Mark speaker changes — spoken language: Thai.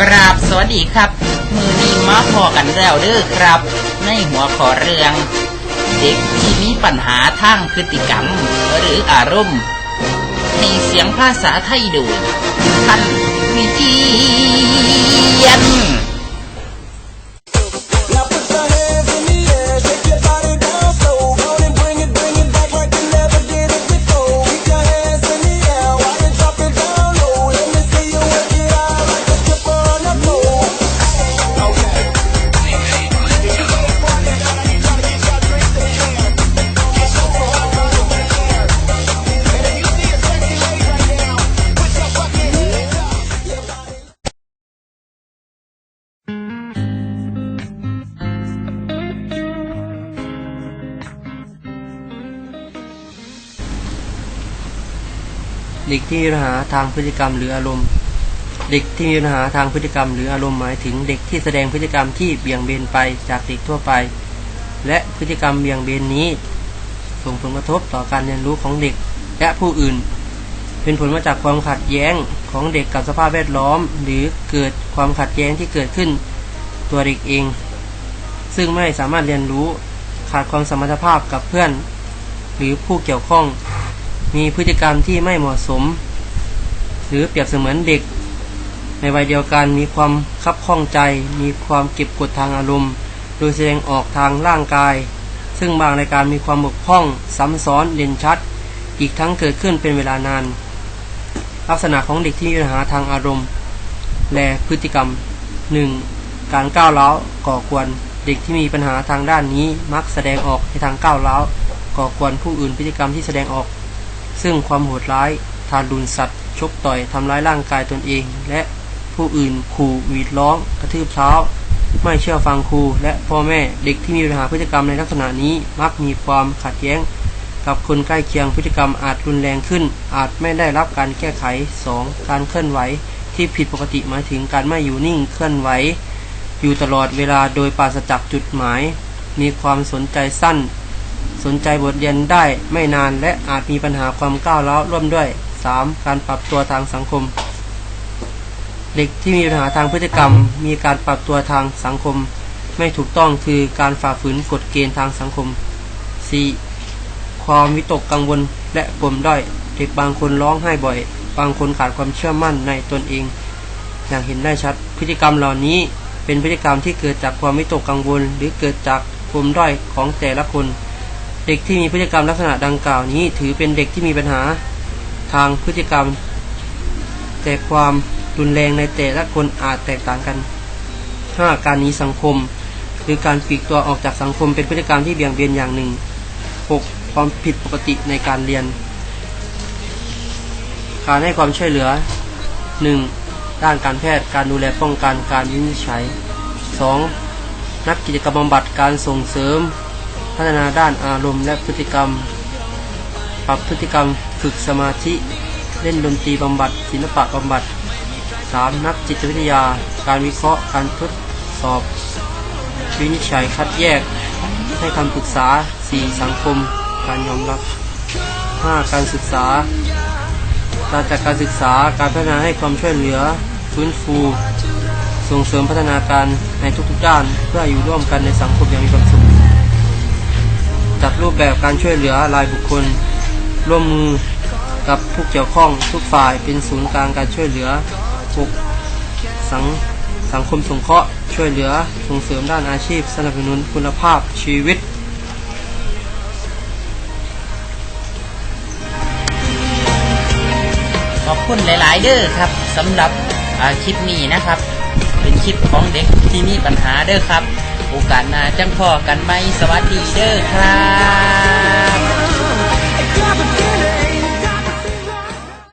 Speaker 1: กราบสวัสดีครับ มือนี้มาพอกันแล้วเด้อครับ ในหัวขอเรื่อง เด็กที่มีปัญหาทางพฤติกรรม หรืออารมณ์ ในเสียงภาษาไทยโดยท่านวิเเด็
Speaker 2: กที่มีปัญหาทางพฤติกรรมหรืออารมณ์ เด็กที่มีปัญหาทางพฤติกรรม หรืออารมณ์หมายถึงเด็กที่แสดงพฤติกรรมที่เบี่ยงเบนไปจากเด็กทั่วไป และพฤติกรรมเบี่ยงเบนนี้ ส่งผลกระทบต่อการเรียนรู้ของเด็กและผู้อื่น เป็นผลมาจากความขัดแย้งของเด็กกับสภาพแวดล้อม หรือเกิดความขัดแย้งที่เกิดขึ้นตัวเด็กเอง ซึ่งไม่สามารถเรียนรู้ขาดความสมรรถภาพกับเพื่อน หรือผู้เกี่ยวข้อง มีพฤติกรรมที่ไม่เหมาะสม หรือเปรียบเสมือนเด็ก ในวัยเดียวกันมีความคับข้องใจ มีความเก็บกดทางอารมณ์ โดยแสดงออกทางร่างกาย ซึ่งบางรายการมีความบกพร่องซ้ำซ้อนเด่นชัด อีกทั้งเกิดขึ้นเป็นเวลานาน ลักษณะของเด็กที่มีปัญหาทางอารมณ์ และพฤติกรรม 1. การก้าวร้าวก่อกวนเด็กที่มีปัญหาทางด้านนี้มักแสดงออกในทางก้าวร้าวก่อกวนผู้อื่นพฤติกรรมที่แสดงออก ซึ่งความโหดร้าย ทารุณสัตว์ ชกต่อยทำร้ายร่างกายตนเอง และผู้อื่นขู่หวีดร้อง กระทืบเท้า ไม่เชื่อฟังครูและพ่อแม่เด็กที่มีปัญหาพฤติกรรมในลักษณะนี้มักมีความขัดแย้ง กับคนใกล้เคียงพฤติกรรมอาจรุนแรงขึ้น อาจไม่ได้รับการแก้ไข 2. การเคลื่อนไหวที่ผิดปกติหมายถึงการไม่อยู่นิ่งเคลื่อนไหวอยู่ตลอดเวลาโดยปราศจากจุดหมาย มีความสนใจสั้น สนใจบทเรียนได้ไม่นานและอาจมีปัญหาความก้าวร้าวร่วมด้วย 3. การปรับตัวทางสังคม เด็กที่มีปัญหาทางพฤติกรรม มีการปรับตัวทางสังคม ไม่ถูกต้องคือการฝ่าฝืนกฎเกณฑ์ทางสังคม 4. ความวิตกกังวลและปมด้อยเด็กบางคนร้องไห้บ่อย บางคนขาดความเชื่อมั่นในตนเอง อย่างเห็นได้ชัด พฤติกรรมเหล่านี้เป็นพฤติกรรมที่เกิดจากความวิตกกังวล หรือเกิดจากปมด้อยของแต่ละคน เด็กที่มีพฤติกรรมลักษณะดังกล่าวนี้ ถือเป็นเด็กที่มีปัญหาทางพฤติกรรม แต่ความรุนแรงในแต่ละคนอาจแตกต่างกัน 5. การหนีสังคม หรือการปลีกตัวออกจากสังคมเป็นพฤติกรรมที่เบี่ยงเบนอย่างหนึ่ง 6. ความผิดปกติในการเรียน การให้ความช่วยเหลือ 1. ด้านการแพทย์การดูแลป้องกันการวินิจฉัย 2. นักกิจกรรมบำบัดการส่งเสริม พัฒนาด้านอารมณ์และพฤติกรรม ปรับพฤติกรรมฝึกสมาธิ เล่นดนตรีบำบัด ศิลปะบำบัด 3. นักจิตวิทยา การวิเคราะห์ การทดสอบ วินิจฉัยคัดแยก ให้คำปรึกษา 4. สังคม การยอมรับ 5. การศึกษา การจัดการศึกษา การพัฒนาให้ความช่วยเหลือ ฟื้นฟู ส่งเสริมพัฒนาการในทุกๆด้าน เพื่ออยู่ร่วมกันในสังคมอย่างมีความสุข จัดรูปแบบการช่วยเหลือรายบุคคล ร่วมมือกับผู้เกี่ยวข้องทุกฝ่ายเป็นศูนย์กลางการช่วยเหลือ 6. สังสังคมสงเคราะห์ช่วยเหลือส่งเสริมด้านอาชีพ สนับสนุนคุณภาพชีวิต
Speaker 1: ขอบคุณหลาย ๆ เด้อครับสำหรับคลิปนี้นะครับ เป็นคลิปของเด็กที่มีปัญหาเด้อครับ โอกาสหน้าจังพอกันไหมสวัสดีเด้อครับ